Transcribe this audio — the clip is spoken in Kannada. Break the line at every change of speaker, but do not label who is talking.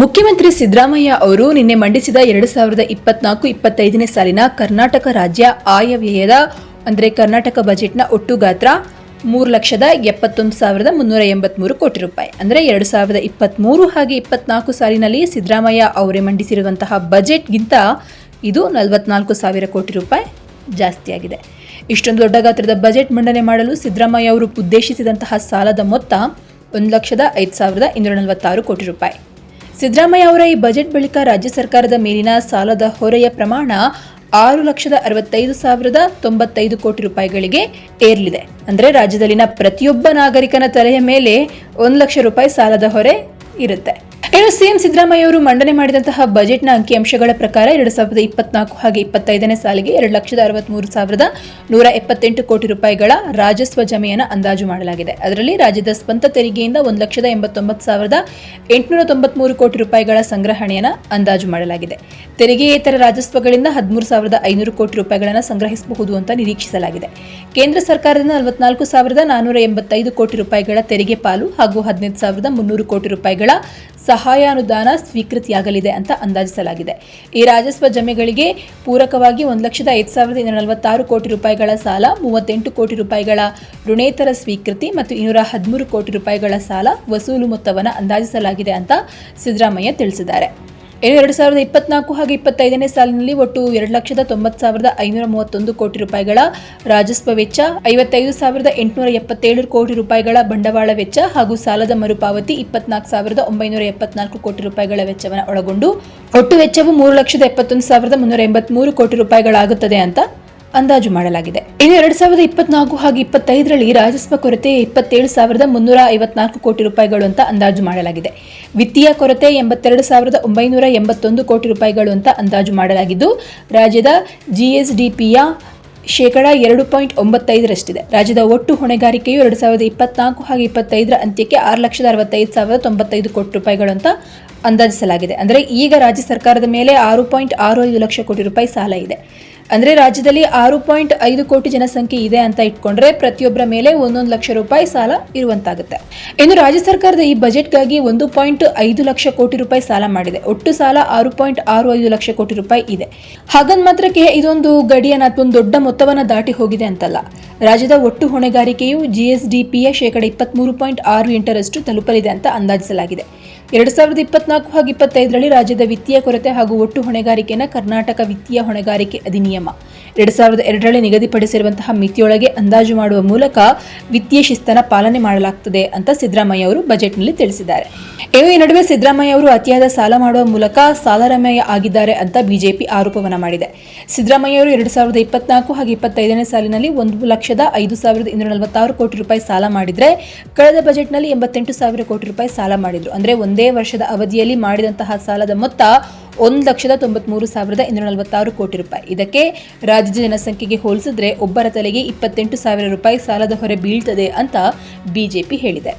ಮುಖ್ಯಮಂತ್ರಿ ಸಿದ್ದರಾಮಯ್ಯ ಅವರು ನಿನ್ನೆ ಮಂಡಿಸಿದ ಎರಡು ಸಾವಿರದ ಇಪ್ಪತ್ನಾಲ್ಕು ಇಪ್ಪತ್ತೈದನೇ ಸಾಲಿನ ಕರ್ನಾಟಕ ರಾಜ್ಯ ಆಯವ್ಯಯದ, ಅಂದರೆ ಕರ್ನಾಟಕ ಬಜೆಟ್ನ ಒಟ್ಟು ಗಾತ್ರ ಮೂರು ಲಕ್ಷದ ಎಪ್ಪತ್ತೊಂದು ಸಾವಿರದ ಮುನ್ನೂರ ಎಂಬತ್ಮೂರು ಕೋಟಿ ರೂಪಾಯಿ. ಅಂದರೆ ಎರಡು ಸಾವಿರದ ಇಪ್ಪತ್ತ್ಮೂರು ಹಾಗೆ ಇಪ್ಪತ್ನಾಲ್ಕು ಸಾಲಿನಲ್ಲಿ ಸಿದ್ದರಾಮಯ್ಯ ಅವರೇ ಮಂಡಿಸಿರುವಂತಹ ಬಜೆಟ್ಗಿಂತ ಇದು ನಲವತ್ನಾಲ್ಕು ಸಾವಿರ ಕೋಟಿ ರೂಪಾಯಿ ಜಾಸ್ತಿಯಾಗಿದೆ. ಇಷ್ಟೊಂದು ದೊಡ್ಡ ಗಾತ್ರದ ಬಜೆಟ್ ಮಂಡನೆ ಮಾಡಲು ಸಿದ್ದರಾಮಯ್ಯ ಅವರು ಉದ್ದೇಶಿಸಿದಂತಹ ಸಾಲದ ಮೊತ್ತ ಒಂದು ಲಕ್ಷದ ಐದು ಸಾವಿರದ ಇನ್ನೂರ ನಲವತ್ತಾರು ಕೋಟಿ ರೂಪಾಯಿ. ಸಿದ್ದರಾಮಯ್ಯ ಅವರ ಈ ಬಜೆಟ್ ಬಳಿಕ ರಾಜ್ಯ ಸರ್ಕಾರದ ಮೇಲಿನ ಸಾಲದ ಹೊರೆಯ ಪ್ರಮಾಣ ಆರು ಲಕ್ಷದ ಅರವತ್ತೈದು ಸಾವಿರದ ತೊಂಬತ್ತೈದು ಕೋಟಿ ರೂಪಾಯಿಗಳಿಗೆ ಏರಲಿದೆ. ಅಂದರೆ ರಾಜ್ಯದಲ್ಲಿನ ಪ್ರತಿಯೊಬ್ಬ ನಾಗರಿಕನ ತಲೆಯ ಮೇಲೆ ಒಂದು ಲಕ್ಷ ರೂಪಾಯಿ ಸಾಲದ ಹೊರೆ ಇರುತ್ತೆ. ಇನ್ನು ಸಿಎಂ ಸಿದ್ದರಾಮಯ್ಯ ಅವರು ಮಂಡನೆ ಮಾಡಿದಂತಹ ಬಜೆಟ್ನ ಅಂಕಿಅಂಶಗಳ ಪ್ರಕಾರ ಎರಡು ಸಾವಿರದ ಇಪ್ಪತ್ನಾಲ್ಕು ಹಾಗೆ ಇಪ್ಪತ್ತೈದನೇ ಸಾಲಿಗೆ ಎರಡು ಲಕ್ಷದ ಅರವತ್ಮೂರು ಸಾವಿರದ ನೂರ ಎಪ್ಪತ್ತೆಂಟು ಕೋಟಿ ರೂಪಾಯಿಗಳ ರಾಜಸ್ವ ಜಮೆಯನ್ನು ಅಂದಾಜು ಮಾಡಲಾಗಿದೆ. ಅದರಲ್ಲಿ ರಾಜ್ಯದ ಸ್ವಂತ ತೆರಿಗೆಯಿಂದ ಒಂದು ಲಕ್ಷದ ಎಂಬತ್ತೊಂಬತ್ತು ಸಾವಿರದ ಎಂಟುನೂರ ತೊಂಬತ್ಮೂರು ಕೋಟಿ ರೂಪಾಯಿಗಳ ಸಂಗ್ರಹಣೆಯನ್ನು ಅಂದಾಜು ಮಾಡಲಾಗಿದೆ. ತೆರಿಗೆಯೇತರ ರಾಜಸ್ವಗಳಿಂದ ಹದಿಮೂರು ಸಾವಿರದ ಐನೂರು ಕೋಟಿ ರೂಪಾಯಿಗಳನ್ನು ಸಂಗ್ರಹಿಸಬಹುದು ಅಂತ ನಿರೀಕ್ಷಿಸಲಾಗಿದೆ. ಕೇಂದ್ರ ಸರ್ಕಾರದಿಂದ ನಲವತ್ನಾಲ್ಕು ಸಾವಿರದ ನಾನ್ನೂರ ಎಂಬತ್ತೈದು ಕೋಟಿ ರೂಪಾಯಿಗಳ ತೆರಿಗೆ ಪಾಲು ಹಾಗೂ ಹದಿನೈದು ಸಾವಿರದ ಮುನ್ನೂರು ಕೋಟಿ ರೂಪಾಯಿಗಳ ಸಹಾಯಾನುದಾನ ಸ್ವೀಕೃತಿಯಾಗಲಿದೆ ಅಂತ ಅಂದಾಜಿಸಲಾಗಿದೆ. ಈ ರಾಜಸ್ವ ಜಮೆಗಳಿಗೆ ಪೂರಕವಾಗಿ ಒಂದು ಲಕ್ಷದ ಐದು ಸಾವಿರದ ಇನ್ನೂರ ನಲವತ್ತಾರು ಕೋಟಿ ರೂಪಾಯಿಗಳ ಸಾಲ, ಮೂವತ್ತೆಂಟು ಕೋಟಿ ರೂಪಾಯಿಗಳ ಋಣೇತರ ಸ್ವೀಕೃತಿ ಮತ್ತು ಇನ್ನೂರ ಹದಿಮೂರು ಕೋಟಿ ರೂಪಾಯಿಗಳ ಸಾಲ ವಸೂಲು ಮೊತ್ತವನ್ನು ಅಂದಾಜಿಸಲಾಗಿದೆ ಅಂತ ಸಿದ್ದರಾಮಯ್ಯ ತಿಳಿಸಿದ್ದಾರೆ. ಎರಡು ಸಾವಿರದ ಇಪ್ಪತ್ನಾಲ್ಕು ಹಾಗೂ ಇಪ್ಪತ್ತೈದನೇ ಸಾಲಿನಲ್ಲಿ ಒಟ್ಟು ಎರಡು ಲಕ್ಷದ ತೊಂಬತ್ತು ಸಾವಿರದ ಐನೂರ ಮೂವತ್ತೊಂದು ಕೋಟಿ ರೂಪಾಯಿಗಳ ರಾಜಸ್ವ ವೆಚ್ಚ, ಐವತ್ತೈದು ಸಾವಿರದ ಎಂಟುನೂರ ಎಪ್ಪತ್ತೇಳು ಕೋಟಿ ರೂಪಾಯಿಗಳ ಬಂಡವಾಳ ವೆಚ್ಚ ಹಾಗೂ ಸಾಲದ ಮರುಪಾವತಿ ಇಪ್ಪತ್ನಾಲ್ಕು ಸಾವಿರದ ಒಂಬೈನೂರ ಎಪ್ಪತ್ನಾಲ್ಕು ಕೋಟಿ ರೂಪಾಯಿಗಳ ವೆಚ್ಚವನ್ನು ಒಳಗೊಂಡು, ಒಟ್ಟು ವೆಚ್ಚವು ಮೂರು ಲಕ್ಷದ ಎಪ್ಪತ್ತೊಂದು ಸಾವಿರದ ಮುನ್ನೂರ ಎಂಬತ್ಮೂರು ಕೋಟಿ ರೂಪಾಯಿಗಳಾಗುತ್ತದೆ ಅಂತ ಅಂದಾಜು ಮಾಡಲಾಗಿದೆ. ಇನ್ನು ಎರಡ್ ಸಾವಿರದ ಇಪ್ಪತ್ನಾಲ್ಕು ಹಾಗೂ ಇಪ್ಪತ್ತೈದರಲ್ಲಿ ರಾಜಸ್ವ ಕೊರತೆ ಇಪ್ಪತ್ತೇಳು ಸಾವಿರದ ಮುನ್ನೂರ ಐವತ್ನಾಲ್ಕು ಕೋಟಿ ರೂಪಾಯಿಗಳು ಅಂತ ಅಂದಾಜು ಮಾಡಲಾಗಿದೆ. ವಿತ್ತೀಯ ಕೊರತೆ ಎಂಬತ್ತೆರಡು ಸಾವಿರದ ಒಂಬೈನೂರ ಎಂಬತ್ತೊಂದು ಕೋಟಿ ರೂಪಾಯಿಗಳು ಅಂತ ಅಂದಾಜು ಮಾಡಲಾಗಿದ್ದು, ರಾಜ್ಯದ ಜಿಎಸ್ಡಿಪಿಯ ಶೇಕಡ ಎರಡು ಪಾಯಿಂಟ್ ಒಂಬತ್ತೈದರಷ್ಟಿದೆ. ರಾಜ್ಯದ ಒಟ್ಟು ಹೊಣೆಗಾರಿಕೆಯು ಎರಡು ಸಾವಿರದ ಇಪ್ಪತ್ನಾಲ್ಕು ಹಾಗೂ ಇಪ್ಪತ್ತೈದರ ಅಂತ್ಯಕ್ಕೆ ಆರು ಲಕ್ಷದ ಅರವತ್ತೈದು ಸಾವಿರದ ತೊಂಬತ್ತೈದು ಕೋಟಿ ರೂಪಾಯಿಗಳು ಅಂತ ಅಂದಾಜಿಸಲಾಗಿದೆ. ಅಂದರೆ ಈಗ ರಾಜ್ಯ ಸರ್ಕಾರದ ಮೇಲೆ ಆರು ಪಾಯಿಂಟ್ ಆರು ಐದು ಲಕ್ಷ ಕೋಟಿ ರೂಪಾಯಿ ಸಾಲ ಇದೆ. ಅಂದರೆ ರಾಜ್ಯದಲ್ಲಿ ಆರು ಪಾಯಿಂಟ್ ಐದು ಕೋಟಿ ಜನಸಂಖ್ಯೆ ಇದೆ ಅಂತ ಇಟ್ಕೊಂಡ್ರೆ ಪ್ರತಿಯೊಬ್ಬರ ಮೇಲೆ ಒಂದೊಂದು ಲಕ್ಷ ರೂಪಾಯಿ ಸಾಲ ಇರುವಂತಾಗುತ್ತೆ. ಇನ್ನು ರಾಜ್ಯ ಸರ್ಕಾರದ ಈ ಬಜೆಟ್ಗಾಗಿ ಒಂದು ಪಾಯಿಂಟ್ ಐದು ಲಕ್ಷ ಕೋಟಿ ರೂಪಾಯಿ ಸಾಲ ಮಾಡಿದೆ. ಒಟ್ಟು ಸಾಲ ಆರು ಪಾಯಿಂಟ್ ಆರು ಐದು ಲಕ್ಷ ಕೋಟಿ ರೂಪಾಯಿ ಇದೆ. ಹಾಗಂದ್ ಮಾತ್ರಕ್ಕೆ ಇದೊಂದು ಗಡಿಯನ್ನು ಅಥವಾ ಒಂದು ದೊಡ್ಡ ಮೊತ್ತವನ್ನು ದಾಟಿ ಹೋಗಿದೆ ಅಂತಲ್ಲ. ರಾಜ್ಯದ ಒಟ್ಟು ಹೊಣೆಗಾರಿಕೆಯು ಜಿಎಸ್ಡಿಪಿಯ ಶೇಕಡ ಇಪ್ಪತ್ಮೂರು ಪಾಯಿಂಟ್ ಆರು ಎಂಟರಷ್ಟು ತಲುಪಲಿದೆ ಅಂತ ಅಂದಾಜಿಸಲಾಗಿದೆ. ಎರಡು ಸಾವಿರದ ಇಪ್ಪತ್ನಾಲ್ಕು ಹಾಗೂ ಇಪ್ಪತ್ತೈದರಲ್ಲಿ ರಾಜ್ಯದ ವಿತ್ತೀಯ ಕೊರತೆ ಹಾಗೂ ಒಟ್ಟು ಹೊಣೆಗಾರಿಕೆಯನ್ನು ಕರ್ನಾಟಕ ವಿತ್ತೀಯ ಹೊಣೆಗಾರಿಕೆ ಅಧಿನಿಯಮ. ಎರಡು ಸಾವಿರದ ಎರಡರಲ್ಲಿ ನಿಗದಿಪಡಿಸಿರುವಂತಹ ಮಿತಿಯೊಳಗೆ ಅಂದಾಜು ಮಾಡುವ ಮೂಲಕ ವಿತ್ತೀಯ ಶಿಸ್ತನ ಪಾಲನೆ ಮಾಡಲಾಗ್ತದೆ ಅಂತ ಸಿದ್ದರಾಮಯ್ಯ ಅವರು ಬಜೆಟ್ನಲ್ಲಿ ತಿಳಿಸಿದ್ದಾರೆ. ಇನ್ನು ಈ ನಡುವೆ ಸಿದ್ದರಾಮಯ್ಯ ಅವರು ಅತಿಯಾದ ಸಾಲ ಮಾಡುವ ಮೂಲಕ ಸಾಲರಮಯ ಆಗಿದ್ದಾರೆ ಅಂತ ಬಿಜೆಪಿ ಆರೋಪವನ್ನ ಮಾಡಿದೆ. ಸಿದ್ದರಾಮಯ್ಯ ಅವರು ಎರಡು ಸಾವಿರದ ಇಪ್ಪತ್ನಾಲ್ಕು ಹಾಗೂ ಇಪ್ಪತ್ತೈದನೇ ಸಾಲಿನಲ್ಲಿ ಒಂದು ಲಕ್ಷದ ಐದು ಸಾವಿರದ ಇನ್ನೂರ ನಲವತ್ತಾರು ಕೋಟಿ ರೂಪಾಯಿ ಸಾಲ ಮಾಡಿದ್ರೆ, ಕಳೆದ ಬಜೆಟ್ನಲ್ಲಿ ಎಂಬತ್ತೆಂಟು ಸಾವಿರ ಕೋಟಿ ರೂಪಾಯಿ ಸಾಲ ಮಾಡಿದ್ರು. ಅಂದ್ರೆ ಒಂದೇ ವರ್ಷದ ಅವಧಿಯಲ್ಲಿ ಮಾಡಿದಂತಹ ಸಾಲದ ಮೊತ್ತ ಒಂದು ಲಕ್ಷದ ತೊಂಬತ್ಮೂರು ಸಾವಿರದ ಇನ್ನೂರ ನಲವತ್ತಾರು ಕೋಟಿ ರೂಪಾಯಿ. ಇದಕ್ಕೆ ರಾಜ್ಯದ ಜನಸಂಖ್ಯೆಗೆ ಹೋಲಿಸಿದ್ರೆ ಒಬ್ಬರ ತಲೆಗೆ ಇಪ್ಪತ್ತೆಂಟು ಸಾವಿರ ರೂಪಾಯಿ ಸಾಲದ ಹೊರೆ ಬೀಳ್ತದೆ ಅಂತ ಬಿಜೆಪಿ ಹೇಳಿದೆ.